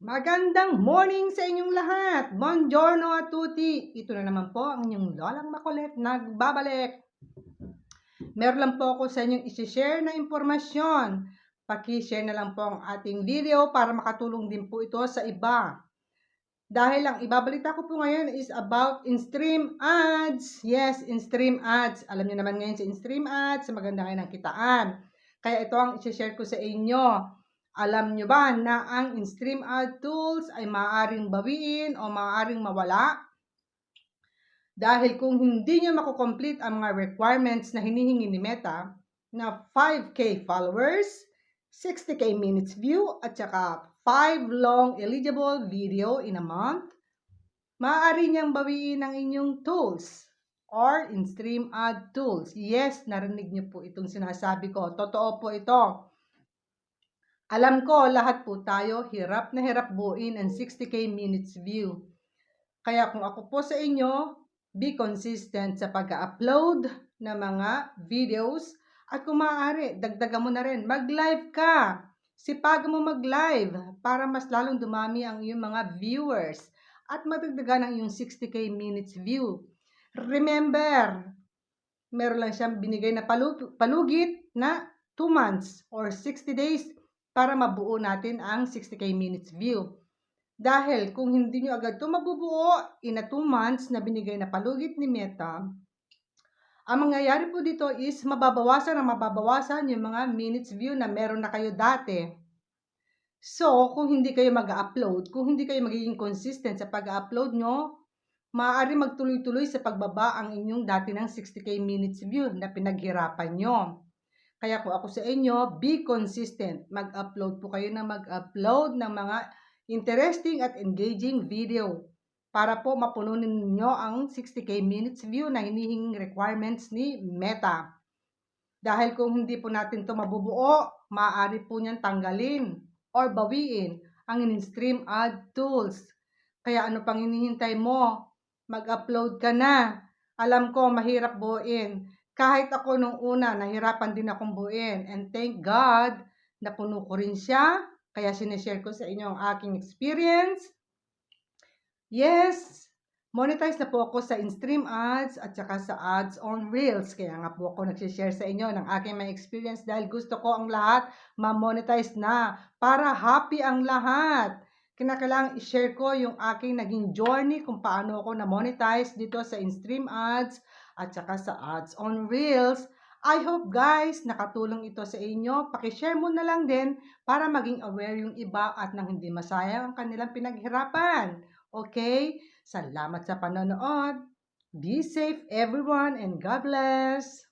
Magandang morning sa inyong lahat. Buongiorno a tutti. Ito na naman po ang inyong lolang makulit nagbabalik. Meron lang po ako sa inyong isi-share na impormasyon. Paki-share na lang po ang ating video para makatulong din po ito sa iba. Dahil ang ibabalita ko po ngayon is about in-stream ads. Yes, in-stream ads. Alam niyo naman ngayon sa in-stream ads, maganda kayo ng kitaan. Kaya ito ang isi-share ko sa inyo. Alam nyo ba na ang in-stream ad tools ay maaaring bawiin o maaaring mawala? Dahil kung hindi nyo makukomplete ang mga requirements na hinihingi ni Meta na 5K followers, 60K minutes view, at saka 5 long eligible video in a month, maaari niyang bawiin ang inyong tools or in-stream ad tools. Yes, narinig niyo po itong sinasabi ko. Totoo po ito. Alam ko, lahat po tayo hirap na hirap buuin ang 60k minutes view. Kaya kung ako po sa inyo, be consistent sa pag-upload ng mga videos at kung maaari, dagdagan mo na rin, mag-live ka. Sipag mo mag-live para mas lalong dumami ang iyong mga viewers at madagdagan ang iyong 60k minutes view. Remember, meron lang siyang binigay na palu- palugit na 2 months or 60 days para mabuo natin ang 60k minutes view. Dahil kung hindi nyo agad ito mabubuo in a 2 months na binigay na palugit ni Meta, ang mangyayari po dito is mababawasan na mababawasan yung mga minutes view na meron na kayo dati. So, kung hindi kayo mag-upload, kung hindi kayo magiging consistent sa pag-upload nyo, maaari magtuloy-tuloy sa pagbaba ang inyong dati ng 60k minutes view na pinaghirapan nyo. Kaya kung ako sa inyo, be consistent. Mag-upload po kayo na mag-upload ng mga interesting at engaging video para po mapuno ninyo ang 60k minutes view na hinihinging requirements ni Meta. Dahil kung hindi po natin to mabubuo, maaari po niyan tanggalin or bawiin ang in-stream ad tools. Kaya ano pang hinihintay mo? Mag-upload ka na. Alam ko, mahirap buuin. Kahit ako nung una, nahirapan din akong buuin. And thank God, napuno ko rin siya. Kaya sineshare ko sa inyo ang aking experience. Yes, monetize na po ako sa in-stream ads at saka sa ads on Reels. Kaya nga po ako nagsishare sa inyo ng aking mga experience dahil gusto ko ang lahat ma-monetize na para happy ang lahat. Kinakailangan i-share ko yung aking naging journey kung paano ako na-monetize dito sa in-stream ads at saka sa ads on Reels. I hope guys, nakatulong ito sa inyo. Pakishare mo na lang din para maging aware yung iba at nang hindi masayang ang kanilang pinaghirapan. Okay? Salamat sa panonood. Be safe everyone and God bless.